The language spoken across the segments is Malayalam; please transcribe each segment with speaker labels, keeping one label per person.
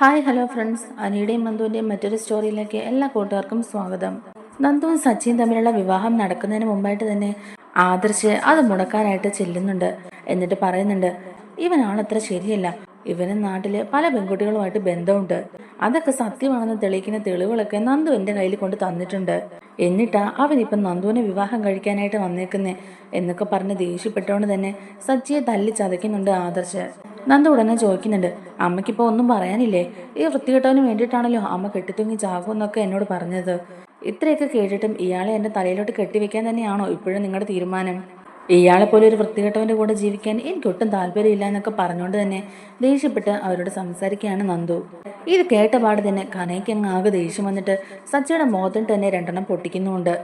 Speaker 1: ഹായ് ഹലോ ഫ്രണ്ട്സ് അനിയുടെയും നന്ദുവിന്റെയും മറ്റൊരു സ്റ്റോറിയിലേക്ക് എല്ലാ കൂട്ടുകാർക്കും സ്വാഗതം. നന്ദുവും സച്ചിയും തമ്മിലുള്ള വിവാഹം നടക്കുന്നതിന് മുമ്പായിട്ട് തന്നെ ആദർശ് അത് മുടക്കാനായിട്ട് ചെല്ലുന്നുണ്ട്. എന്നിട്ട് പറയുന്നുണ്ട് ഇവനാണത്ര ശരിയല്ല. ഇവന് നാട്ടിലെ പല പെൺകുട്ടികളുമായിട്ട് ബന്ധമുണ്ട്. അതൊക്കെ സത്യമാണെന്ന് തെളിയിക്കുന്ന തെളിവുകളൊക്കെ നന്ദു എന്റെ കയ്യിൽ കൊണ്ട് തന്നിട്ടുണ്ട്. എന്നിട്ടാ അവനിപ്പം നന്ദുവിനെ വിവാഹം കഴിക്കാനായിട്ട് വന്നേക്കുന്നേ എന്നൊക്കെ പറഞ്ഞ് ദേഷ്യപ്പെട്ടുകൊണ്ട് തന്നെ സച്ചിയെ തല്ലി ചതയ്ക്കുന്നുണ്ട് ആദർശ്. നന്ദു ഉടനെ ചോദിക്കുന്നുണ്ട് അമ്മയ്ക്കിപ്പോൾ ഒന്നും പറയാനില്ലേ? ഈ വൃത്തികെട്ടവന് വേണ്ടിയിട്ടാണല്ലോ അമ്മ കെട്ടിത്തൂങ്ങി ചാകുമെന്നൊക്കെ എന്നോട് പറഞ്ഞത്. ഇത്രയൊക്കെ കേട്ടിട്ടും ഇയാളെ എന്റെ തലയിലോട്ട് കെട്ടിവെക്കാൻ തന്നെയാണോ ഇപ്പോഴും നിങ്ങളുടെ തീരുമാനം? ഇയാളെ പോലെ ഒരു വൃത്തികെട്ടവന്റെ കൂടെ ജീവിക്കാൻ എനിക്ക് ഒട്ടും താല്പര്യമില്ല എന്നൊക്കെ പറഞ്ഞുകൊണ്ട് തന്നെ ദേഷ്യപ്പെട്ട് അവരോട് സംസാരിക്കുകയാണ് നന്ദു. ഇത് കേട്ട പാട് തന്നെ കനയ്ക്കങ്ങ് ആകെ ദേഷ്യം വന്നിട്ട് സച്ചിയുടെ മോഹത്തിന് തന്നെ രണ്ടെണ്ണം പൊട്ടിക്കുന്നുണ്ട്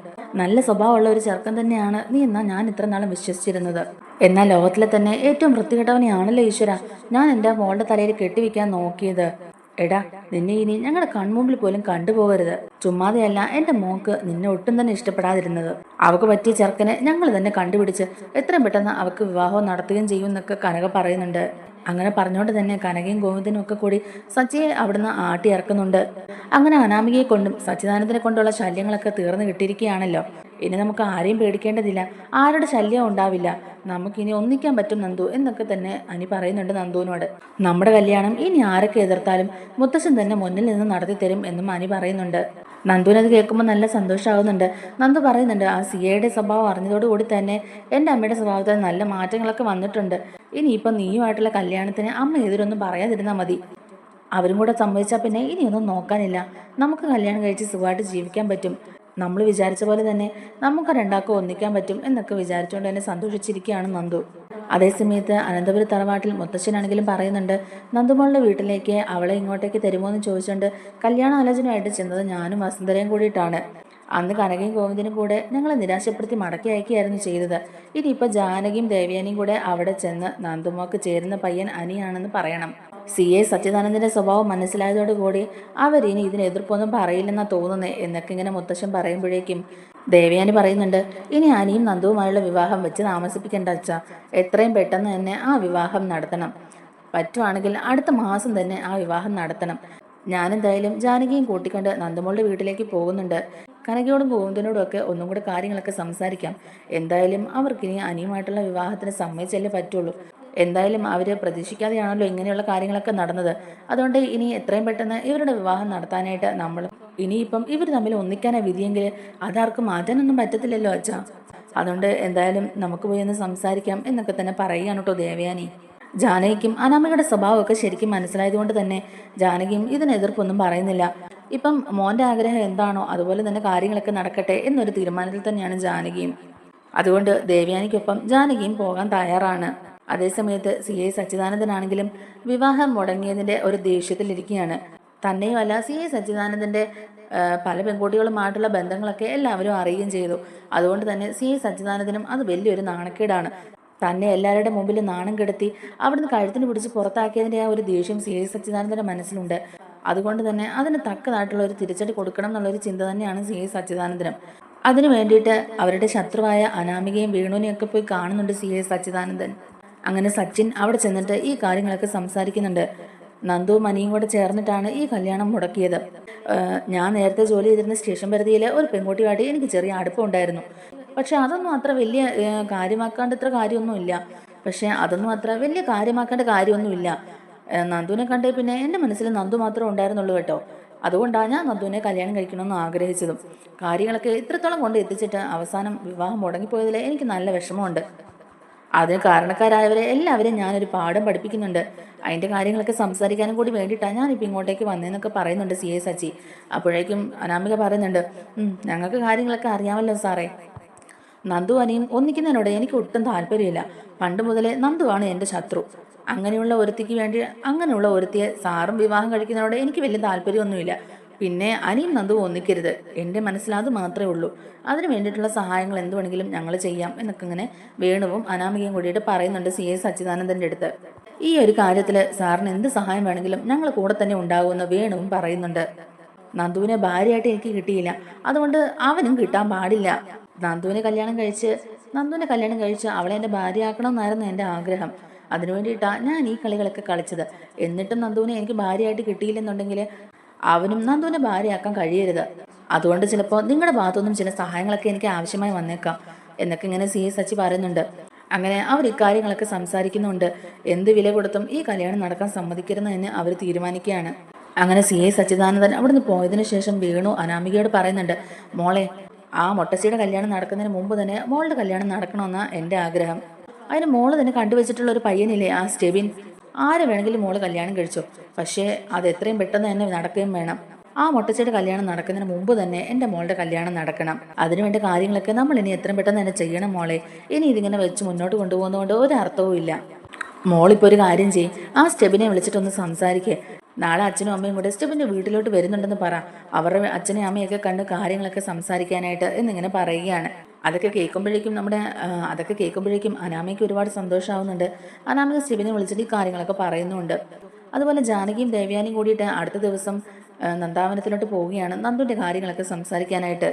Speaker 1: നല്ല സ്വഭാവമുള്ള ഒരു ചെറുക്കൻ തന്നെയാണ് നീ എന്നാ ഞാൻ ഇത്ര നാളും വിശ്വസിച്ചിരുന്നത്. എന്നാൽ ലോകത്തിലെ തന്നെ ഏറ്റവും വൃത്തികെട്ടവനെയാണല്ലോ ഈശ്വര. ഞാൻ എന്റെ മോളുടെ തലയിൽ കെട്ടിവെക്കാൻ നോക്കിയത്. എടാ നിന്നെ ഇനി ഞങ്ങളുടെ കൺമുമ്പിൽ പോലും കണ്ടുപോകരുത്. ചുമ്മാതെയല്ല എന്റെ മോക്ക് നിന്നെ ഒട്ടും തന്നെ ഇഷ്ടപ്പെടാതിരുന്നത്. അവക്ക് പറ്റിയ ചെറുക്കനെ ഞങ്ങൾ തന്നെ കണ്ടുപിടിച്ച് എത്രയും പെട്ടെന്ന് അവക്ക് വിവാഹം നടത്തുകയും ചെയ്യും എന്നൊക്കെ കനക പറയുന്നുണ്ട്. അങ്ങനെ പറഞ്ഞുകൊണ്ട് തന്നെ കനകയും ഗോവിന്ദനും ഒക്കെ കൂടി സച്ചിയെ അവിടുന്ന് ആട്ടി ഇറക്കുന്നുണ്ട്. അങ്ങനെ അനാമികയെ കൊണ്ടും സച്ചിദാനന്ദനെ കൊണ്ടുള്ള ശല്യങ്ങളൊക്കെ തീർന്നു കിട്ടിയിരിക്കുകയാണല്ലോ. ഇനി നമുക്ക് ആരെയും പേടിക്കേണ്ടതില്ല. ആരുടെ ശല്യം ഉണ്ടാവില്ല. നമുക്കിനി ഒന്നിക്കാൻ പറ്റും നന്ദു എന്നൊക്കെ തന്നെ അനി പറയുന്നുണ്ട് നന്ദുവിനോട്. നമ്മുടെ കല്യാണം ഇനി ആരൊക്കെ എതിർത്താലും മുത്തശ്ശൻ തന്നെ മുന്നിൽ നിന്ന് നടത്തി തരും എന്നും അനി പറയുന്നുണ്ട്. നന്ദുവിനത് കേൾക്കുമ്പോൾ നല്ല സന്തോഷമാകുന്നുണ്ട് നന്ദു പറയുന്നുണ്ട് ആ സിയയുടെ സ്വഭാവം അറിഞ്ഞതോടുകൂടി തന്നെ എന്റെ അമ്മയുടെ സ്വഭാവത്തിൽ നല്ല മാറ്റങ്ങളൊക്കെ വന്നിട്ടുണ്ട്. ഇനിയിപ്പം നീയുമായിട്ടുള്ള കല്യാണത്തിന് അമ്മ എതിരൊന്നും പറയാതിരുന്നാൽ മതി. അവരും കൂടെ സമ്മതിച്ചാൽ പിന്നെ ഇനിയൊന്നും നോക്കാനില്ല. നമുക്ക് കല്യാണം കഴിച്ച് സുഖമായിട്ട് ജീവിക്കാൻ പറ്റും. നമ്മൾ വിചാരിച്ച പോലെ തന്നെ നമുക്ക് രണ്ടാക്കും ഒന്നിക്കാൻ പറ്റും എന്നൊക്കെ വിചാരിച്ചുകൊണ്ട് തന്നെ സന്തോഷിച്ചിരിക്കുകയാണ് നന്ദു. അതേസമയത്ത് അനന്തപുരി തറവാട്ടിൽ മുത്തശ്ശനാണെങ്കിലും പറയുന്നുണ്ട് നന്ദുമോളുടെ വീട്ടിലേക്ക് അവളെ ഇങ്ങോട്ടേക്ക് തരുമോ എന്ന് ചോദിച്ചുകൊണ്ട് കല്യാണ ആലോചനയായിട്ട് ചെന്നത് ഞാനും വസുന്ധരയും കൂടിയിട്ടാണ്. അന്ന് കനകയും ഗോവിന്ദനും കൂടെ ഞങ്ങളെ നിരാശപ്പെടുത്തി മടക്കി അയക്കുകയായിരുന്നു ചെയ്തത്. ഇനിയിപ്പോൾ ജാനകിയും ദേവ്യാനിയും കൂടെ അവിടെ ചെന്ന് നന്ദുമോക്ക് ചേരുന്ന പയ്യൻ അനിയാണെന്ന് പറയണം. സി. എ. സച്ചിദാനന്ദന്റെ സ്വഭാവം മനസ്സിലായതോടുകൂടി അവരിനി ഇതിന് എതിർപ്പൊന്നും പറയില്ലെന്നാ തോന്നുന്നേ എന്നൊക്കെ ഇങ്ങനെ മുത്തശ്ശൻ പറയുമ്പോഴേക്കും ദേവയാനി പറയുന്നുണ്ട് ഇനി അനിയും നന്ദുവുമായുള്ള വിവാഹം വെച്ച് താമസിപ്പിക്കേണ്ട അച്ഛ. എത്രയും പെട്ടെന്ന് തന്നെ ആ വിവാഹം നടത്തണം. പറ്റുവാണെങ്കിൽ അടുത്ത മാസം തന്നെ ആ വിവാഹം നടത്തണം. ഞാനെന്തായാലും ജാനകിയും കൂട്ടിക്കൊണ്ട് നന്ദമോളുടെ വീട്ടിലേക്ക് പോകുന്നുണ്ട്. കനകയോടും ഗോവിന്ദനോടും ഒക്കെ ഒന്നും കൂടെ കാര്യങ്ങളൊക്കെ സംസാരിക്കാം. എന്തായാലും അവർക്കിനി അനിയുമായിട്ടുള്ള വിവാഹത്തിന് സമ്മതിച്ചല്ലേ പറ്റുള്ളൂ. എന്തായാലും അവർ പ്രതീക്ഷിക്കാതെയാണല്ലോ ഇങ്ങനെയുള്ള കാര്യങ്ങളൊക്കെ നടന്നത്. അതുകൊണ്ട് ഇനി എത്രയും പെട്ടെന്ന് ഇവരുടെ വിവാഹം നടത്താനായിട്ട് നമ്മൾ ഇനിയിപ്പം ഇവർ തമ്മിൽ ഒന്നിക്കാനാണ് വിധിയെങ്കിൽ അതാർക്കും മാറ്റാനൊന്നും പറ്റത്തില്ലല്ലോ അച്ഛാ. അതുകൊണ്ട് എന്തായാലും നമുക്ക് പോയി ഒന്ന് സംസാരിക്കാം എന്നൊക്കെ തന്നെ പറയുകയാണ് കേട്ടോ ദേവയാനി. ജാനകിക്കും അനാമയുടെ സ്വഭാവമൊക്കെ ശരിക്കും മനസ്സിലായതുകൊണ്ട് തന്നെ ജാനകിയും ഇതിനെതിർപ്പൊന്നും പറയുന്നില്ല. ഇപ്പം മോന്റെ ആഗ്രഹം എന്താണോ അതുപോലെ തന്നെ കാര്യങ്ങളൊക്കെ നടക്കട്ടെ എന്നൊരു തീരുമാനത്തിൽ തന്നെയാണ് ജാനകിയും. അതുകൊണ്ട് ദേവയാനിക്കൊപ്പം ജാനകിയും പോകാൻ തയ്യാറാണ്. അതേസമയത്ത് സി ഐ സച്ചിദാനന്ദനാണെങ്കിലും വിവാഹം മുടങ്ങിയതിന്റെ ഒരു ദേഷ്യത്തിലിരിക്കുകയാണ്. തന്നെയുമല്ല സി ഐ സച്ചിദാനന്ദന്റെ പല പെൺകുട്ടികളുമായിട്ടുള്ള ബന്ധങ്ങളൊക്കെ എല്ലാവരും അറിയുകയും ചെയ്തു. അതുകൊണ്ട് തന്നെ സി ഐ സച്ചിദാനന്ദനും അത് വലിയൊരു നാണക്കേടാണ്. തന്നെ എല്ലാവരുടെ മുമ്പിൽ നാണം കെടുത്തി അവിടുന്ന് കഴുത്തിന് പിടിച്ച് പുറത്താക്കിയതിന്റെ ആ ഒരു ദേഷ്യം സി ഐ സച്ചിദാനന്ദന്റെ മനസ്സിലുണ്ട്. അതുകൊണ്ട് തന്നെ അതിന് തക്കതായിട്ടുള്ള ഒരു തിരിച്ചടി കൊടുക്കണം എന്നുള്ളൊരു ചിന്ത തന്നെയാണ് സി ഐ സച്ചിദാനന്ദനും. അതിനു വേണ്ടിയിട്ട് അവരുടെ ശത്രുവായ അനാമികയും വേണുവിനെയൊക്കെ പോയി കാണുന്നുണ്ട് സി ഐ സച്ചിദാനന്ദൻ. അങ്ങനെ സച്ചിൻ അവിടെ ചെന്നിട്ട് ഈ കാര്യങ്ങളൊക്കെ സംസാരിക്കുന്നുണ്ട്. നന്ദു മനിയും കൂടെ ചേർന്നിട്ടാണ് ഈ കല്യാണം മുടക്കിയത്. ഞാൻ നേരത്തെ ജോലി ചെയ്തിരുന്ന സ്റ്റേഷൻ പരിധിയിലെ ഒരു പെൺകുട്ടിയുമായിട്ട് എനിക്ക് ചെറിയ അടുപ്പമുണ്ടായിരുന്നു പക്ഷെ അതൊന്നും അത്ര വലിയ കാര്യമാക്കാണ്ട് ഇത്ര കാര്യമൊന്നുമില്ല. പക്ഷെ അതൊന്നും അത്ര വലിയ കാര്യമാക്കേണ്ട കാര്യമൊന്നുമില്ല. നന്ദുവിനെ കണ്ടേ പിന്നെ എന്റെ മനസ്സിൽ നന്ദു മാത്രമേ ഉണ്ടായിരുന്നുള്ളൂ കേട്ടോ. അതുകൊണ്ടാണ് ഞാൻ നന്ദുവിനെ കല്യാണം കഴിക്കണമെന്ന് ആഗ്രഹിച്ചതും. കാര്യങ്ങളൊക്കെ ഇത്രത്തോളം കൊണ്ട് എത്തിച്ചിട്ട് അവസാനം വിവാഹം മുടങ്ങിപ്പോയതിൽ എനിക്ക് നല്ല വിഷമമുണ്ട്. അതിന് കാരണക്കാരായവരെ എല്ലാവരെയും ഞാനൊരു പാഠം പഠിപ്പിക്കുന്നുണ്ട്. അതിന്റെ കാര്യങ്ങളൊക്കെ സംസാരിക്കാനും കൂടി വേണ്ടിയിട്ടാണ് ഞാനിപ്പോൾ ഇങ്ങോട്ടേക്ക് വന്നതെന്നൊക്കെ പറയുന്നുണ്ട് സി എ സച്ചി. അപ്പോഴേക്കും അനാമിക പറയുന്നുണ്ട് ഞങ്ങൾക്ക് കാര്യങ്ങളൊക്കെ അറിയാമല്ലോ സാറേ. നന്ദു അനിയും ഒന്നിക്കുന്നതിനോട് എനിക്ക് ഒട്ടും താല്പര്യമില്ല. പണ്ട് മുതലേ നന്ദുവാണ് എന്റെ ശത്രു. അങ്ങനെയുള്ള ഒരുത്തിക്ക് വേണ്ടി അങ്ങനെയുള്ള ഒരുത്തിയെ സാറും വിവാഹം കഴിക്കുന്നതിനോട് എനിക്ക് വലിയ താല്പര്യമൊന്നുമില്ല. പിന്നെ അനിയും നന്ദു ഒന്നിക്കരുത്. എന്റെ മനസ്സിൽ അത് മാത്രമേ ഉള്ളൂ. അതിന് വേണ്ടിയിട്ടുള്ള സഹായങ്ങൾ എന്ത് വേണമെങ്കിലും ഞങ്ങൾ ചെയ്യാം എന്നൊക്കെ ഇങ്ങനെ വേണുവും അനാമികയും കൂടിയിട്ട് പറയുന്നുണ്ട് സി എസ് അച്യുതാനന്ദന്റെ അടുത്ത്. ഈ ഒരു കാര്യത്തിൽ സാറിന് എന്ത് സഹായം വേണമെങ്കിലും ഞങ്ങൾ കൂടെ തന്നെ ഉണ്ടാകുമെന്ന് വേണുവും പറയുന്നുണ്ട്. നന്ദുവിനെ ഭാര്യയായിട്ട് എനിക്ക് കിട്ടിയില്ല. അതുകൊണ്ട് അവനും കിട്ടാൻ പാടില്ല. നന്ദുവിനെ കല്യാണം കഴിച്ച് നന്ദുവിനെ കല്യാണം കഴിച്ച് അവളെ എന്റെ ഭാര്യയാക്കണമെന്നായിരുന്നു എന്റെ ആഗ്രഹം. അതിനു വേണ്ടിയിട്ടാണ് ഞാൻ ഈ കളികളൊക്കെ കളിച്ചത്. എന്നിട്ടും നന്ദുവിനെ എനിക്ക് ഭാര്യയായിട്ട് കിട്ടിയില്ലെന്നുണ്ടെങ്കിൽ അവനും നന്ദുവിനെ ഭാര്യയാക്കാൻ കഴിയരുത്. അതുകൊണ്ട് ചിലപ്പോൾ നിങ്ങളുടെ ഭാഗത്തുനിന്നും ചില സഹായങ്ങളൊക്കെ എനിക്ക് ആവശ്യമായി വന്നേക്കാം എന്നൊക്കെ ഇങ്ങനെ സി. എസ്. സച്ചി പറയുന്നുണ്ട്. അങ്ങനെ അവർ ഇക്കാര്യങ്ങളൊക്കെ സംസാരിക്കുന്നുണ്ട്. എന്ത് വില കൊടുത്തും ഈ കല്യാണം നടക്കാൻ സമ്മതിക്കരുതെന്ന് അവർ തീരുമാനിക്കുകയാണ്. അങ്ങനെ സി. എ. സച്ചിദാനന്ദൻ അവിടുന്ന് പോയതിനു ശേഷം വീണു അനാമികയോട് പറയുന്നുണ്ട് മോളെ ആ മൊട്ടശ്ശിയുടെ കല്യാണം നടക്കുന്നതിന് മുമ്പ് തന്നെ മോളുടെ കല്യാണം നടക്കണമെന്നാണ് എന്റെ ആഗ്രഹം. അതിന് മോൾ തന്നെ കണ്ടുവച്ചിട്ടുള്ള ഒരു പയ്യനില്ലേ ആ സ്റ്റെബിൻ? ആരെ വേണമെങ്കിലും മോൾ കല്യാണം കഴിച്ചു? പക്ഷേ അത് എത്രയും പെട്ടെന്ന് തന്നെ നടക്കുകയും വേണം. ആ മുട്ടച്ചയുടെ കല്യാണം നടക്കുന്നതിന് മുമ്പ് തന്നെ എന്റെ മോളുടെ കല്യാണം നടക്കണം. അതിനുവേണ്ട കാര്യങ്ങളൊക്കെ നമ്മൾ ഇനി എത്രയും പെട്ടെന്ന് തന്നെ ചെയ്യണം മോളെ. ഇനി ഇതിങ്ങനെ വെച്ച് മുന്നോട്ട് കൊണ്ടുപോകുന്നതുകൊണ്ട് ഒരു അർത്ഥവും ഇല്ല. മോളിപ്പോൾ ഒരു കാര്യം ചെയ്യും. ആ സ്റ്റെബിനെ വിളിച്ചിട്ടൊന്ന് സംസാരിക്കേ. നാളെ അച്ഛനും അമ്മയും കൂടെ സ്റ്റെബിന്റെ വീട്ടിലോട്ട് വരുന്നുണ്ടെന്ന് പറ. അവരുടെ അച്ഛനെയും അമ്മയൊക്കെ കണ്ട് കാര്യങ്ങളൊക്കെ സംസാരിക്കാനായിട്ട് എന്നിങ്ങനെ പറയുകയാണ്. അതൊക്കെ കേൾക്കുമ്പോഴേക്കും നമ്മുടെ അതൊക്കെ കേൾക്കുമ്പോഴേക്കും അനാമയ്ക്ക് ഒരുപാട് സന്തോഷമാവുന്നുണ്ട് അനാമിക ശിവനെ വിളിച്ചിട്ട് ഈ കാര്യങ്ങളൊക്കെ പറയുന്നുണ്ട്. അതുപോലെ ജാനകിയും ദേവയാനിയും കൂടിയിട്ട് അടുത്ത ദിവസം നന്ദാവനത്തിലോട്ട് പോവുകയാണ് നന്ദുവിന്റെ കാര്യങ്ങളൊക്കെ സംസാരിക്കാനായിട്ട്.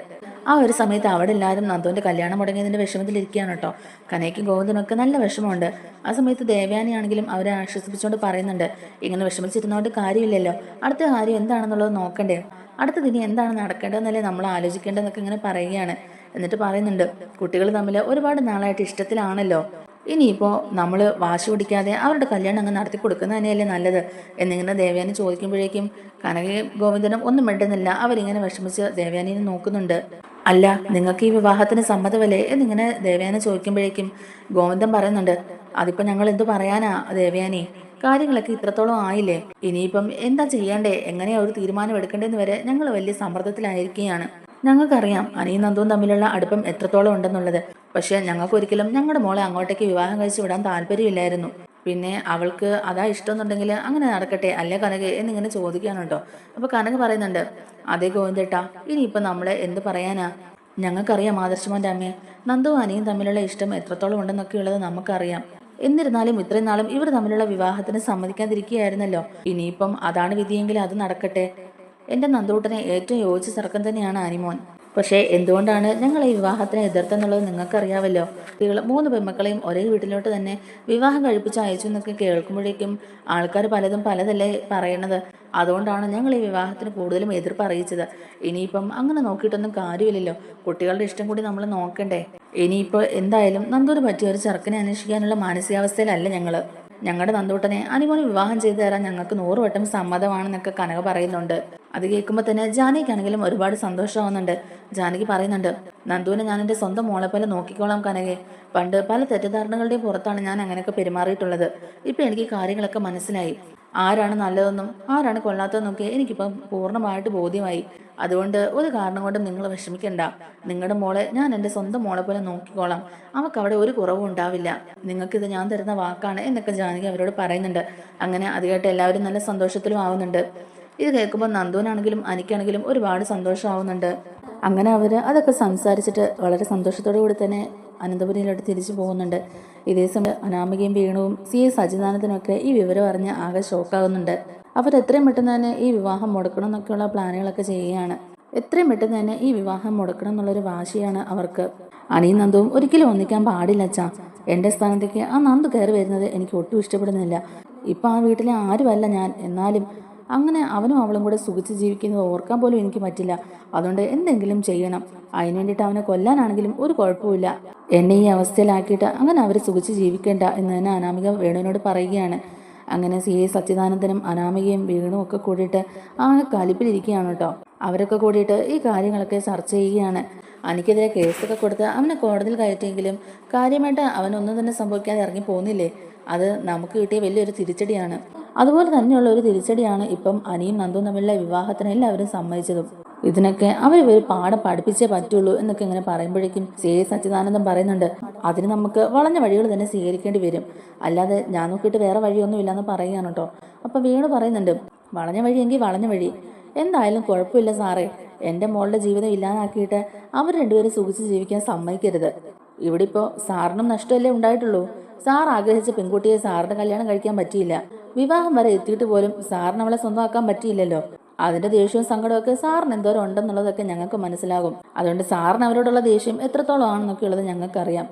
Speaker 1: ആ ഒരു സമയത്ത് അവിടെ എല്ലാവരും നന്ദുവിന്റെ കല്യാണം മുടങ്ങിയതിന്റെ വിഷമത്തിലിരിക്കുകയാണ് കേട്ടോ. കനയ്ക്കും ഗോവിന്ദനൊക്കെ നല്ല വിഷമമുണ്ട്. ആ സമയത്ത് ദേവയാനിയാണെങ്കിലും അവരെ ആശ്വസിപ്പിച്ചുകൊണ്ട് പറയുന്നുണ്ട് ഇങ്ങനെ വിഷമിച്ചിരുന്നതുകൊണ്ട് കാര്യമില്ലല്ലോ. അടുത്ത കാര്യം എന്താണെന്നുള്ളത് നോക്കണ്ടേ. അടുത്ത ഇനി എന്താണ് നടക്കേണ്ടതെന്നല്ലേ നമ്മൾ ആലോചിക്കേണ്ടതെന്നൊക്കെ ഇങ്ങനെ പറയുകയാണ്. എന്നിട്ട് പറയുന്നുണ്ട് കുട്ടികൾ തമ്മിൽ ഒരുപാട് നാളായിട്ട് ഇഷ്ടത്തിലാണല്ലോ. ഇനിയിപ്പോൾ നമ്മൾ വാശി പിടിക്കാതെ അവരുടെ കല്യാണം അങ്ങ് നടത്തി കൊടുക്കുന്നത് തന്നെയല്ലേ നല്ലത്? എന്നിങ്ങനെ ദേവയാനി ചോദിക്കുമ്പോഴേക്കും കനകി ഗോവിന്ദനും ഒന്നും മിണ്ടുന്നില്ല. അവരിങ്ങനെ വിഷമിച്ച് ദേവയാനിനെ നോക്കുന്നുണ്ട്. അല്ല നിങ്ങൾക്ക് ഈ വിവാഹത്തിന് സമ്മതമല്ലേ? എന്നിങ്ങനെ ദേവയാനി ചോദിക്കുമ്പോഴേക്കും ഗോവിന്ദൻ പറയുന്നുണ്ട് അതിപ്പോൾ ഞങ്ങൾ എന്തു പറയാനാ ദേവയാനി? കാര്യങ്ങളൊക്കെ ഇത്രത്തോളം ആയില്ലേ? ഇനിയിപ്പം എന്താ ചെയ്യേണ്ടേ? എങ്ങനെയാ ഒരു തീരുമാനം എടുക്കേണ്ടതെന്ന് വരെ ഞങ്ങൾ വലിയ സമ്മർദ്ദത്തിലായിരിക്കുകയാണ്. ഞങ്ങൾക്കറിയാം അനിയും നന്ദുവും തമ്മിലുള്ള അടുപ്പം എത്രത്തോളം ഉണ്ടെന്നുള്ളത്. പക്ഷേ ഞങ്ങൾക്ക് ഒരിക്കലും ഞങ്ങളുടെ മോളെ അങ്ങോട്ടേക്ക് വിവാഹം കഴിച്ച് വിടാൻ താല്പര്യമില്ലായിരുന്നു. പിന്നെ അവൾക്ക് അതാ ഇഷ്ടമെന്നുണ്ടെങ്കിൽ അങ്ങനെ നടക്കട്ടെ അല്ലേ കനക എന്നിങ്ങനെ ചോദിക്കാനുണ്ടോ. അപ്പോൾ കനക പറയുന്നുണ്ട് അതേ ഗോവിന്ദേട്ടാ ഇനിയിപ്പോൾ നമ്മളെ എന്ത് പറയാനാ? ഞങ്ങൾക്കറിയാം ആദർശമോന്റെ അമ്മയെ നന്ദുവും അനിയും തമ്മിലുള്ള ഇഷ്ടം എത്രത്തോളം ഉണ്ടെന്നൊക്കെ ഉള്ളത് നമുക്കറിയാം. എന്നിരുന്നാലും ഇത്രയും നാളും ഇവർ തമ്മിലുള്ള വിവാഹത്തിന് സമ്മതിക്കാതിരിക്കുകയായിരുന്നല്ലോ. ഇനിയിപ്പം അതാണ് വിധിയെങ്കിൽ അത് നടക്കട്ടെ. എന്റെ നന്ദൂട്ടനെ ഏറ്റവും യോജിച്ച ചെറുക്കൻ തന്നെയാണ് ആനിമോൻ പക്ഷേ എന്തുകൊണ്ടാണ് ഞങ്ങൾ ഈ വിവാഹത്തിനെ എതിർത്തെന്നുള്ളത് നിങ്ങൾക്കറിയാവല്ലോ? കുട്ടികൾ മൂന്ന് പെൺമക്കളെയും ഒരേ വീട്ടിലോട്ട് തന്നെ വിവാഹം കഴിപ്പിച്ച് അയച്ചു എന്നൊക്കെ കേൾക്കുമ്പോഴേക്കും ആൾക്കാർ പലതും പലതല്ലേ പറയണത്. അതുകൊണ്ടാണ് ഞങ്ങൾ ഈ വിവാഹത്തിന് കൂടുതലും എതിർപ്പ് അറിയിച്ചത് ഇനിയിപ്പം അങ്ങനെ നോക്കിയിട്ടൊന്നും കാര്യമില്ലല്ലോ. കുട്ടികളുടെ ഇഷ്ടം കൂടി നമ്മൾ നോക്കണ്ടേ. ഇനിയിപ്പോൾ എന്തായാലും നന്ദൂർ പറ്റിയ ഒരു ചെറുക്കനെ അന്വേഷിക്കാനുള്ള മാനസികാവസ്ഥയിലല്ല ഞങ്ങൾ ഞങ്ങളുടെ നന്ദൂട്ടനെ അനിമോനെ വിവാഹം ചെയ്തു തരാൻ ഞങ്ങൾക്ക് നൂറ് വട്ടം സമ്മതമാണെന്നൊക്കെ കനക പറയുന്നുണ്ട്. അത് കേൾക്കുമ്പോൾ തന്നെ ജാനകിക്കാണെങ്കിലും ഒരുപാട് സന്തോഷമാവുന്നുണ്ട്. ജാനകി പറയുന്നുണ്ട് നന്ദുവിനെ ഞാൻ എന്റെ സ്വന്തം മോളെ പോലെ നോക്കിക്കോളാം കനകെ. പണ്ട് പല തെറ്റിദ്ധാരണകളുടെയും പുറത്താണ് ഞാൻ അങ്ങനെയൊക്കെ പെരുമാറിയിട്ടുള്ളത്. ഇപ്പം എനിക്ക് കാര്യങ്ങളൊക്കെ മനസ്സിലായി. ആരാണ് നല്ലതെന്നും ആരാണ് കൊള്ളാത്തതെന്നൊക്കെ എനിക്കിപ്പം പൂർണമായിട്ട് ബോധ്യമായി. അതുകൊണ്ട് ഒരു കാരണം കൊണ്ടും നിങ്ങൾ വിഷമിക്കണ്ട. നിങ്ങളുടെ മോളെ ഞാൻ എന്റെ സ്വന്തം മോളെ പോലെ നോക്കിക്കോളാം. അവൾക്ക് അവിടെ ഒരു കുറവും ഉണ്ടാവില്ല. നിങ്ങൾക്കിത് ഞാൻ തരുന്ന വാക്കാണ് എന്നൊക്കെ ജാനകി അവരോട് പറയുന്നുണ്ട്. അങ്ങനെ അത് കേട്ട് എല്ലാവരും നല്ല സന്തോഷത്തിലും ആവുന്നുണ്ട്. ഇത് കേൾക്കുമ്പോൾ നന്ദുവിനാണെങ്കിലും അനിക്കാണെങ്കിലും ഒരുപാട് സന്തോഷമാവുന്നുണ്ട്. അങ്ങനെ അവർ അതൊക്കെ സംസാരിച്ചിട്ട് വളരെ സന്തോഷത്തോടു കൂടി തന്നെ അനന്തപുരിയിലോട്ട് തിരിച്ചു പോകുന്നുണ്ട്. ഇതേ സമയം അനാമികയും വീണുവും സി എ സജിദാനത്തിനൊക്കെ ഈ വിവരം അറിഞ്ഞ് ആകെ ഷോക്കാകുന്നുണ്ട്. അവർ എത്രയും പെട്ടെന്ന് തന്നെ ഈ വിവാഹം മുടക്കണം എന്നൊക്കെയുള്ള പ്ലാനുകളൊക്കെ ചെയ്യുകയാണ്. എത്രയും പെട്ടെന്ന് തന്നെ ഈ വിവാഹം മുടക്കണം എന്നുള്ളൊരു വാശിയാണ് അവർക്ക്. അണിയും നന്ദുവും ഒരിക്കലും ഒന്നിക്കാൻ പാടില്ല അച്ഛാ. എന്റെ സ്ഥാനത്തേക്ക് ആ നന്ദു കയറി വരുന്നത് എനിക്ക് ഒട്ടും ഇഷ്ടപ്പെടുന്നില്ല. ഇപ്പം ആ വീട്ടിലെ ആരുമല്ല ഞാൻ. എന്നാലും അങ്ങനെ അവനും അവളും കൂടെ സുഖിച്ച് ജീവിക്കുന്നത് ഓർക്കാൻ പോലും എനിക്ക് പറ്റില്ല. അതുകൊണ്ട് എന്തെങ്കിലും ചെയ്യണം. അതിന് വേണ്ടിയിട്ട് അവനെ കൊല്ലാനാണെങ്കിലും ഒരു കുഴപ്പമില്ല എന്നെ ഈ അവസ്ഥയിലാക്കിയിട്ട് അങ്ങനെ അവർ സുഖിച്ച് ജീവിക്കേണ്ട എന്ന് തന്നെ അനാമിക വേണുവിനോട് പറയുകയാണ്. അങ്ങനെ സി എ സച്ചിദാനന്ദനും അനാമികയും വീണും ഒക്കെ കൂടിയിട്ട് ആ കലിപ്പിലിരിക്കുകയാണ് കേട്ടോ. അവരൊക്കെ കൂടിയിട്ട് ഈ കാര്യങ്ങളൊക്കെ ചർച്ച ചെയ്യുകയാണ്. അനിക്കെതിരെ കേസൊക്കെ കൊടുത്ത് അവനെ കോടതിയിൽ കയറ്റിയെങ്കിലും കാര്യമായിട്ട് അവനൊന്നും തന്നെ സംഭവിക്കാതെ ഇറങ്ങി പോകുന്നില്ലേ അത് നമുക്ക് കിട്ടിയ വലിയൊരു തിരിച്ചടിയാണ്. അതുപോലെ തന്നെയുള്ള ഒരു തിരിച്ചടിയാണ് ഇപ്പം അനിയും നന്ദും തമ്മിലുള്ള വിവാഹത്തിന് എല്ലാവരും സമ്മതിച്ചതും. ഇതിനൊക്കെ അവർ ഒരു പാഠം പഠിപ്പിച്ചേ പറ്റുള്ളൂ എന്നൊക്കെ ഇങ്ങനെ പറയുമ്പോഴേക്കും സി എ സച്ചിദാനന്ദൻ പറയുന്നുണ്ട് അതിന് നമുക്ക് വളഞ്ഞ വഴികൾ തന്നെ സ്വീകരിക്കേണ്ടി വരും. അല്ലാതെ ഞാൻ നോക്കിയിട്ട് വേറെ വഴിയൊന്നും എന്ന് പറയുകയാണ് കേട്ടോ. അപ്പൊ വീണ് പറയുന്നുണ്ട് വളഞ്ഞ വഴിയെങ്കിൽ വളഞ്ഞ വഴി. എന്തായാലും കുഴപ്പമില്ല സാറേ. എന്റെ മോളുടെ ജീവിതം ഇല്ലാതാക്കിയിട്ട് അവർ രണ്ടുപേരും സുഖിച്ച് ജീവിക്കാൻ സമ്മതിക്കരുത്. ഇവിടെ ഇപ്പോ സാറിനും നഷ്ടമല്ലേ ഉണ്ടായിട്ടുള്ളൂ. സാർ ആഗ്രഹിച്ച പെൺകുട്ടിയെ സാറിന്റെ കല്യാണം കഴിക്കാൻ പറ്റിയില്ല. വിവാഹം വരെ എത്തിയിട്ട് പോലും സാറിന് അവളെ സ്വന്തമാക്കാൻ പറ്റിയില്ലല്ലോ. അതിന്റെ ദേഷ്യവും സങ്കടമൊക്കെ സാറിന് എന്തോരം ഉണ്ടെന്നുള്ളതൊക്കെ ഞങ്ങൾക്ക് മനസ്സിലാകും. അതുകൊണ്ട് സാറിന് അവരോടുള്ള ദേഷ്യം എത്രത്തോളം ആണെന്നൊക്കെ ഉള്ളത് ഞങ്ങൾക്കറിയാം.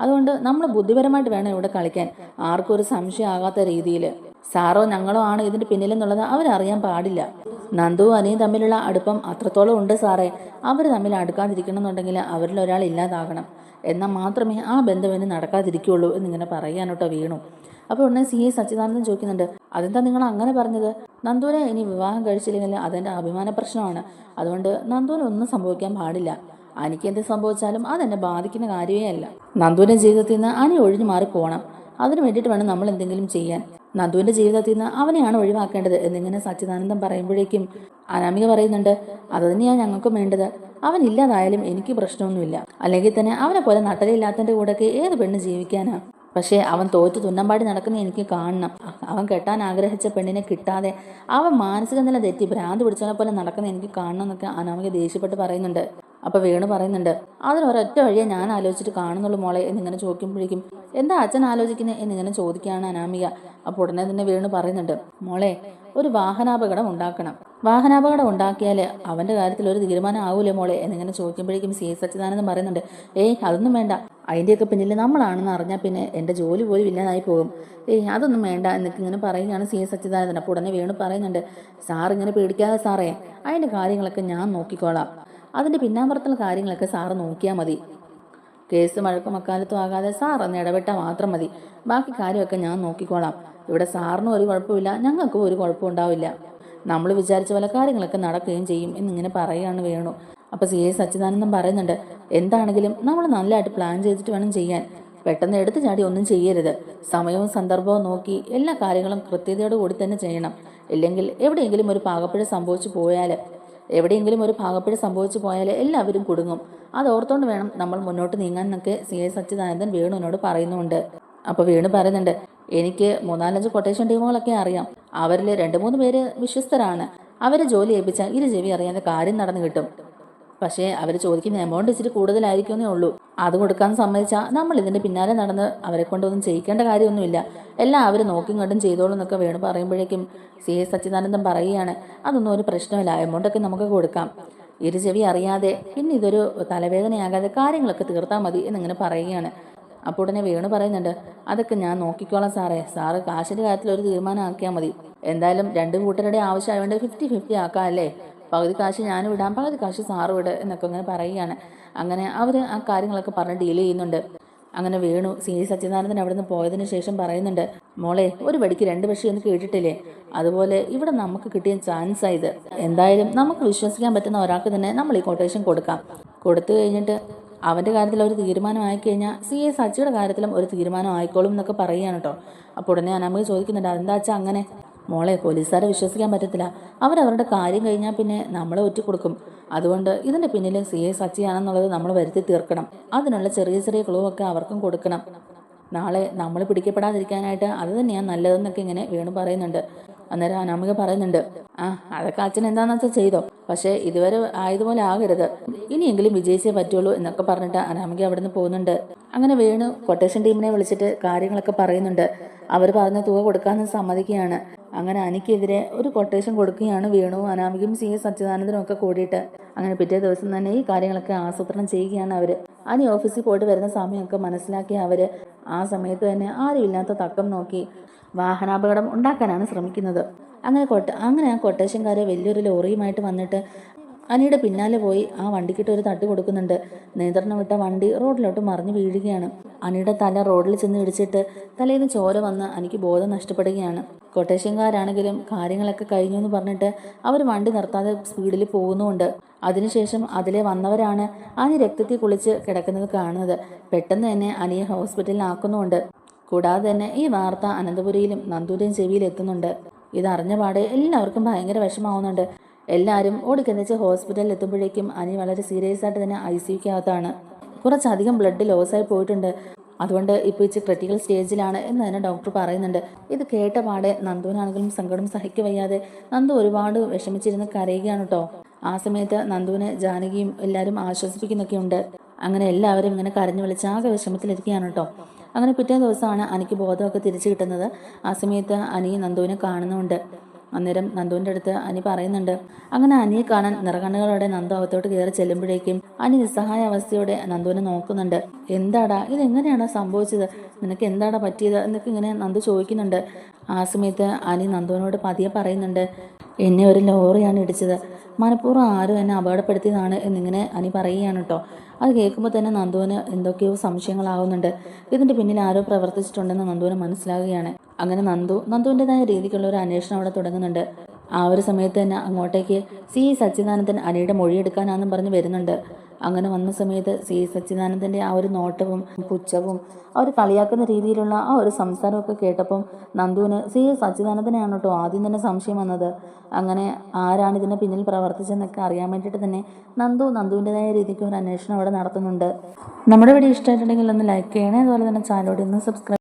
Speaker 1: അതുകൊണ്ട് നമ്മൾ ബുദ്ധിപരമായിട്ട് വേണം ഇവിടെ കളിക്കാൻ. ആർക്കും ഒരു സംശയമാകാത്ത രീതിയിൽ. സാറോ ഞങ്ങളോ ആണ് ഇതിന്റെ പിന്നിലെന്നുള്ളത് അവരറിയാൻ പാടില്ല. നന്ദുവും അനിയും തമ്മിലുള്ള അടുപ്പം അത്രത്തോളം ഉണ്ട് സാറേ. അവർ തമ്മിൽ അടുക്കാതിരിക്കണം എന്നുണ്ടെങ്കിൽ അവരിൽ ഒരാൾ ഇല്ലാതാകണം. എന്നാൽ മാത്രമേ ആ ബന്ധം ഇനി നടക്കാതിരിക്കുകയുള്ളൂ എന്നിങ്ങനെ പറയാനോട്ടോ വീണു. അപ്പോൾ ഉടനെ സി എ സച്ചിദാനന്ദൻ ചോദിക്കുന്നുണ്ട് അതെന്താ നിങ്ങൾ അങ്ങനെ പറഞ്ഞത്? നന്ദുവിനെ ഇനി വിവാഹം കഴിച്ചില്ലെങ്കിൽ അതെന്റെ അഭിമാന പ്രശ്നമാണ്. അതുകൊണ്ട് നന്ദുവിന് ഒന്നും സംഭവിക്കാൻ പാടില്ല. അനിക്ക് എന്ത് സംഭവിച്ചാലും അതെന്നെ ബാധിക്കുന്ന കാര്യമേ അല്ല. നന്ദുവിന്റെ ജീവിതത്തിൽ നിന്ന് അനി ഒഴിഞ്ഞു മാറി പോകണം അതിനു വേണ്ടിയിട്ട് വേണം നമ്മൾ എന്തെങ്കിലും ചെയ്യാൻ. നന്ദുവിന്റെ ജീവിതത്തിൽ നിന്ന് അവനെയാണ് ഒഴിവാക്കേണ്ടത് എന്നിങ്ങനെ സച്ചിദാനന്ദം പറയുമ്പോഴേക്കും അനാമിക പറയുന്നുണ്ട് അത് തന്നെയാണ് ഞങ്ങൾക്കും വേണ്ടത്. അവൻ ഇല്ലാതായാലും എനിക്ക് പ്രശ്നമൊന്നുമില്ല. അല്ലെങ്കിൽ തന്നെ അവനെ പോലെ നട്ടലില്ലാത്തതിന്റെ കൂടെയൊക്കെ ഏത് പെണ്ണ് ജീവിക്കാനാ? പക്ഷേ അവൻ തോറ്റ് തുന്നമ്പാടി നടക്കുന്ന എനിക്ക് കാണണം. അവൻ കെട്ടാൻ ആഗ്രഹിച്ച പെണ്ണിനെ കിട്ടാതെ അവൻ മാനസിക നില തെറ്റി ഭ്രാന്ത് പിടിച്ചവനെ പോലെ നടക്കുന്ന എനിക്ക് കാണണം എന്നൊക്കെ അനാമിക ദേഷ്യപ്പെട്ട് പറയുന്നുണ്ട്. അപ്പൊ വേണു പറയുന്നുണ്ട് അതിനൊരൊറ്റ വഴിയെ ഞാൻ ആലോചിച്ചിട്ട് കാണുന്നുള്ളൂ മോളെ എന്നിങ്ങനെ ചോദിക്കുമ്പോഴേക്കും എന്താ അച്ഛൻ ആലോചിക്കുന്നത് എന്നിങ്ങനെ ചോദിക്കുകയാണ് അനാമിക. അപ്പോൾ ഉടനെ തന്നെ വേണു പറയുന്നുണ്ട് മോളെ ഒരു വാഹനാപകടം ഉണ്ടാക്കണം. വാഹനാപകടം ഉണ്ടാക്കിയാൽ അവന്റെ കാര്യത്തിൽ ഒരു തീരുമാനം ആവൂലേ മോളെ? എന്നിങ്ങനെ ചോദിക്കുമ്പോഴേക്കും സി. എസ്. പറയുന്നുണ്ട് ഏയ് അതൊന്നും വേണ്ട. അതിന്റെയൊക്കെ പിന്നിൽ നമ്മളാണെന്ന് അറിഞ്ഞാൽ പിന്നെ എന്റെ ജോലി പോലും ഇല്ലാതായി പോകും. ഏയ് അതൊന്നും വേണ്ട എന്നൊക്കെ ഇങ്ങനെ പറയുകയാണ് സി. എസ്. സച്ചിദാനന്ദൻ അപ്പോൾ ഉടനെ വീണ് പറയുന്നുണ്ട് സാർ ഇങ്ങനെ പേടിക്കാതെ സാറേ അതിന്റെ കാര്യങ്ങളൊക്കെ ഞാൻ നോക്കിക്കോളാം. അതിന്റെ പിന്നാമ്പുറത്തുള്ള കാര്യങ്ങളൊക്കെ സാറ് നോക്കിയാൽ മതി. കേസ് മഴക്കും അക്കാലത്തും ആകാതെ സാർ അന്ന് ഇടപെട്ടാൽ മാത്രം മതി. ബാക്കി കാര്യമൊക്കെ ഞാൻ നോക്കിക്കോളാം. ഇവിടെ സാറിനും ഒരു കുഴപ്പമില്ല ഞങ്ങൾക്കും ഒരു കുഴപ്പമുണ്ടാവില്ല. നമ്മൾ വിചാരിച്ച പോലെ കാര്യങ്ങളൊക്കെ നടക്കുകയും ചെയ്യും എന്നിങ്ങനെ പറയുകയാണ് വേണു. അപ്പോൾ സി എ സച്ചിദാനന്ദൻ പറയുന്നുണ്ട് എന്താണെങ്കിലും നമ്മൾ നല്ലതായിട്ട് പ്ലാൻ ചെയ്തിട്ട് വേണം ചെയ്യാൻ. പെട്ടെന്ന് എടുത്തു ചാടി ഒന്നും ചെയ്യരുത്. സമയവും സന്ദർഭവും നോക്കി എല്ലാ കാര്യങ്ങളും കൃത്യതയോടുകൂടി തന്നെ ചെയ്യണം. ഇല്ലെങ്കിൽ എവിടെയെങ്കിലും ഒരു പാകപ്പിഴ സംഭവിച്ചു പോയാൽ എവിടെയെങ്കിലും ഒരു ഭാഗപ്പിഴ സംഭവിച്ചു പോയാൽ എല്ലാവരും കുടുങ്ങും. അത് ഓർത്തോണ്ട് വേണം നമ്മൾ മുന്നോട്ട് നീങ്ങാൻ എന്നൊക്കെ സി എ സച്ചിദാനന്ദൻ വേണുവിനോട് പറയുന്നുണ്ട്. അപ്പോൾ വേണു പറയുന്നുണ്ട് എനിക്ക് മൂന്നാലഞ്ച് കൊട്ടേഷൻ ടീമുകളൊക്കെ അറിയാം. അവരിൽ രണ്ട് മൂന്ന് പേര് വിശ്വസ്തരാണ്. അവരെ ജോലി ഏൽപ്പിച്ചാൽ ഇരു ചെവി അറിയാതെ കാര്യം നടന്നു കിട്ടും. പക്ഷേ അവർ ചോദിക്കുന്ന എമൗണ്ട് ഇച്ചിരി കൂടുതലായിരിക്കുമെന്നേ ഉള്ളൂ. അത് കൊടുക്കാൻ സമ്മതിച്ചാൽ നമ്മൾ ഇതിന്റെ പിന്നാലെ നടന്ന് അവരെ കൊണ്ടൊന്നും ചെയ്യിക്കേണ്ട കാര്യമൊന്നുമില്ല. എല്ലാം അവർ നോക്കി കണ്ടും ചെയ്തോളും എന്നൊക്കെ വേണു പറയുമ്പോഴേക്കും സി എസ് സച്ചിദാനന്ദൻ പറയുകയാണ് അതൊന്നും ഒരു പ്രശ്നമില്ല എമൗണ്ടൊക്കെ നമുക്ക് കൊടുക്കാം. ഇരു ചെവി അറിയാതെ പിന്നെ ഇതൊരു തലവേദനയാകാതെ കാര്യങ്ങളൊക്കെ തീർത്താൽ മതി എന്നിങ്ങനെ പറയുകയാണ്. അപ്പോൾ ഉടനെ വേണു പറയുന്നുണ്ട് അതൊക്കെ ഞാൻ നോക്കിക്കോളാം സാറേ. സാറ് കാശിന്റെ കാര്യത്തിൽ ഒരു തീരുമാനം ആക്കിയാൽ മതി. എന്തായാലും രണ്ട് കൂട്ടരുടെ ആവശ്യമായതുകൊണ്ട് ഫിഫ്റ്റി ഫിഫ്റ്റി ആക്കാം അല്ലേ? പകുതി കാശ് ഞാനും ഇടാം പകുതി കാശ് സാറും ഇട് എന്നൊക്കെ അങ്ങനെ പറയുകയാണ്. അങ്ങനെ അവർ ആ കാര്യങ്ങളൊക്കെ പറഞ്ഞ് ഡീൽ ചെയ്യുന്നുണ്ട്. അങ്ങനെ വേണു. സി സച്ചിദാനന്ദൻ അവിടെ നിന്ന് പോയതിനു ശേഷം പറയുന്നുണ്ട് മോളെ ഒരു വടിക്ക് രണ്ട് പക്ഷി എന്ന് കേട്ടിട്ടില്ലേ? അതുപോലെ ഇവിടെ നമുക്ക് കിട്ടിയ ചാൻസ് ആയത് എന്തായാലും നമുക്ക് വിശ്വസിക്കാൻ പറ്റുന്ന ഒരാൾക്ക് തന്നെ നമ്മൾ ഈ കൊട്ടേഷൻ കൊടുക്കാം. കൊടുത്തു കഴിഞ്ഞിട്ട് അവന്റെ കാര്യത്തിൽ ഒരു തീരുമാനമായി ആയിക്കഴിഞ്ഞാൽ സി എ സച്ചിയുടെ കാര്യത്തിലും ഒരു തീരുമാനം ആയിക്കോളും എന്നൊക്കെ പറയുകയാണ് കേട്ടോ അപ്പോൾ ഉടനെ അനാമക ചോദിക്കുന്നുണ്ട് അതെന്താ വെച്ചാൽ അങ്ങനെ? മോളെ പോലീസുകാരെ വിശ്വസിക്കാൻ പറ്റത്തില്ല. അവരവരുടെ കാര്യം കഴിഞ്ഞാൽ പിന്നെ നമ്മളെ കൊടുക്കും. അതുകൊണ്ട് ഇതിന്റെ പിന്നിൽ സി എ സച്ചിയാണെന്നുള്ളത് നമ്മൾ വരുത്തി തീർക്കണം. അതിനുള്ള ചെറിയ ചെറിയ ക്ലൂ ഒക്കെ അവർക്കും കൊടുക്കണം. നാളെ നമ്മൾ പിടിക്കപ്പെടാതിരിക്കാനായിട്ട് അത് തന്നെയാണ് നല്ലതെന്നൊക്കെ ഇങ്ങനെ വീണു പറയുന്നുണ്ട്. അന്നേരം അനാമിക പറയുന്നുണ്ട് ആ അതൊക്കെ അച്ഛൻ എന്താണെന്ന് വെച്ചാൽ ചെയ്തോ? പക്ഷേ ഇതുവരെ ആയതുപോലെ ആകരുത്. ഇനിയെങ്കിലും വിജയിച്ചേ പറ്റുള്ളൂ എന്നൊക്കെ പറഞ്ഞിട്ട് അനാമിക അവിടെ നിന്ന് പോകുന്നുണ്ട്. അങ്ങനെ വേണു കൊട്ടേഷൻ ടീമിനെ വിളിച്ചിട്ട് കാര്യങ്ങളൊക്കെ പറയുന്നുണ്ട്. അവർ പറഞ്ഞ തുക കൊടുക്കാമെന്ന് സമ്മതിക്കുകയാണ്. അങ്ങനെ അനിക്കെതിരെ ഒരു കൊട്ടേഷൻ കൊടുക്കുകയാണ് വേണു. അനാമികയും സി. എസ്. സച്ചിദാനന്ദനും ഒക്കെ കൂടിയിട്ട് അങ്ങനെ പിറ്റേ ദിവസം തന്നെ ഈ കാര്യങ്ങളൊക്കെ ആസൂത്രണം ചെയ്യുകയാണ് അവർ അനി ഓഫീസിൽ പോയിട്ട് വരുന്ന സമയമൊക്കെ മനസ്സിലാക്കി അവർ ആ സമയത്ത് തന്നെ ആരുമില്ലാത്ത തക്കം നോക്കി വാഹനാപകടം ഉണ്ടാക്കാനാണ് ശ്രമിക്കുന്നത്. അങ്ങനെ കൊട്ട അങ്ങനെ ആ കൊട്ടേഷൻകാരെ വലിയൊരു ലോറിയുമായിട്ട് വന്നിട്ട് അനിയുടെ പിന്നാലെ പോയി ആ വണ്ടിക്കിട്ട് ഒരു തട്ട് കൊടുക്കുന്നുണ്ട്. നിയന്ത്രണം വിട്ട വണ്ടി റോഡിലോട്ട് മറിഞ്ഞു വീഴുകയാണ്. അനിയുടെ തല റോഡിൽ ചെന്ന് ഇടിച്ചിട്ട് തലേന്ന് ചോര വന്ന് എനിക്ക് ബോധം നഷ്ടപ്പെടുകയാണ്. കൊട്ടേഷ്യൻകാരാണെങ്കിലും കാര്യങ്ങളൊക്കെ കഴിഞ്ഞു എന്ന് പറഞ്ഞിട്ട് അവർ വണ്ടി നിർത്താതെ സ്പീഡിൽ പോകുന്നുമുണ്ട്. അതിനുശേഷം അതിലെ വന്നവരാണ് അനി രക്തത്തിൽ കുളിച്ച് കിടക്കുന്നത് കാണുന്നത്. പെട്ടെന്ന് തന്നെ അനിയെ ഹോസ്പിറ്റലിൽ ആക്കുന്നുമുണ്ട് കൂടാതെ തന്നെ ഈ വാർത്ത അനന്തപുരിയിലും നന്ദൂരിയും ചെവിയിൽ എത്തുന്നുണ്ട് ഇതറിഞ്ഞ പാടെ എല്ലാവർക്കും ഭയങ്കര വിഷമാവുന്നുണ്ട് എല്ലാവരും ഓടിക്കെന്നിച്ച് ഹോസ്പിറ്റലിൽ എത്തുമ്പോഴേക്കും അനി വളരെ സീരിയസ് ആയിട്ട് തന്നെ ഐ സിയുക്കകത്താണ് കുറച്ചധികം ബ്ലഡ് ലോസായി പോയിട്ടുണ്ട്. അതുകൊണ്ട് ഇപ്പോൾ ഇച്ചിരി ക്രിട്ടിക്കൽ സ്റ്റേജിലാണ് എന്ന് തന്നെ ഡോക്ടർ പറയുന്നുണ്ട്. ഇത് കേട്ട പാടെ നന്ദുവിനാണെങ്കിലും സങ്കടം സഹിക്ക വയ്യാതെ നന്ദു ഒരുപാട് വിഷമിച്ചിരുന്ന് കരയുകയാണ് കേട്ടോ ആ സമയത്ത് നന്ദുവിനെ ജാനകിയും എല്ലാവരും ആശ്വസിപ്പിക്കുന്നൊക്കെ ഉണ്ട് അങ്ങനെ എല്ലാവരും ഇങ്ങനെ കരഞ്ഞു വിളിച്ച് ആകെ വിഷമത്തിലിരിക്കുകയാണ് കേട്ടോ അങ്ങനെ പിറ്റേ ദിവസമാണ് അനിക്ക് ബോധമൊക്കെ തിരിച്ചു കിട്ടുന്നത്. ആ സമയത്ത് അനി നന്ദുവിനെ കാണുന്നുണ്ട് അന്നേരം നന്ദുവിന്റെ അടുത്ത് അനി പറയുന്നുണ്ട്. അങ്ങനെ അനിയെ കാണാൻ നിറകണ്ണുകളോടെ നന്ദു അകത്തോട്ട് കയറി ചെല്ലുമ്പോഴേക്കും അനി നിസ്സഹായ അവസ്ഥയോടെ നന്ദുവിനെ നോക്കുന്നുണ്ട്. എന്താടാ? ഇതെങ്ങനെയാണ് സംഭവിച്ചത്? നിനക്ക് എന്താടാ പറ്റിയത്? എന്നൊക്കെ ഇങ്ങനെ നന്ദു ചോദിക്കുന്നുണ്ട്. ആ സമയത്ത് അനി നന്ദുവിനോട് പതിയെ പറയുന്നുണ്ട്. എന്നെ ഒരു ലോറിയാണ് ഇടിച്ചത്. മനഃപൂർവം ആരും എന്നെ അപകടപ്പെടുത്തിയതാണ് എന്നിങ്ങനെ അനി പറയുകയാണ് കേട്ടോ. അത് കേൾക്കുമ്പോൾ തന്നെ നന്ദുവിന് എന്തൊക്കെയോ സംശയങ്ങളാവുന്നുണ്ട്. ഇതിന്റെ പിന്നിൽ ആരോ പ്രവർത്തിച്ചിട്ടുണ്ടെന്ന് നന്ദുവിന് മനസ്സിലാകുകയാണ് അങ്ങനെ നന്ദു നന്ദുവിന്റെതായ രീതിക്കുള്ള ഒരു അന്വേഷണം അവിടെ തുടങ്ങുന്നുണ്ട്. ആ ഒരു സമയത്ത് തന്നെ അങ്ങോട്ടേക്ക് സി. സച്ചിദാനന്ദൻ അനിയുടെ മൊഴിയെടുക്കാനാണെന്നും പറഞ്ഞ് വരുന്നുണ്ട്. അങ്ങനെ വന്ന സമയത്ത് സി സച്ചിദാനന്ദന്റെ ആ ഒരു നോട്ടവും പുച്ഛവും അവർ കളിയാക്കുന്ന രീതിയിലുള്ള ആ ഒരു സംസാരമൊക്കെ കേട്ടപ്പം നന്ദുവിന് സി സച്ചിദാനന്ദനെയാണ് കേട്ടോ ആദ്യം തന്നെ സംശയം വന്നത്. അങ്ങനെ ആരാണ് ഇതിന് പിന്നിൽ പ്രവർത്തിച്ചതെന്നൊക്കെ അറിയാൻ വേണ്ടിയിട്ട് തന്നെ നന്ദു നന്ദുവിന്റെതായ രീതിക്ക് ഒരു അന്വേഷണം അവിടെ നടത്തുന്നുണ്ട്. നമ്മുടെ വീഡിയോ ഇഷ്ടമായിട്ടുണ്ടെങ്കിൽ ഒന്ന് ലൈക്ക് ചെയ്യണേ അതുപോലെ തന്നെ ചാനലോട് ഇന്ന് സബ്സ്ക്രൈബ്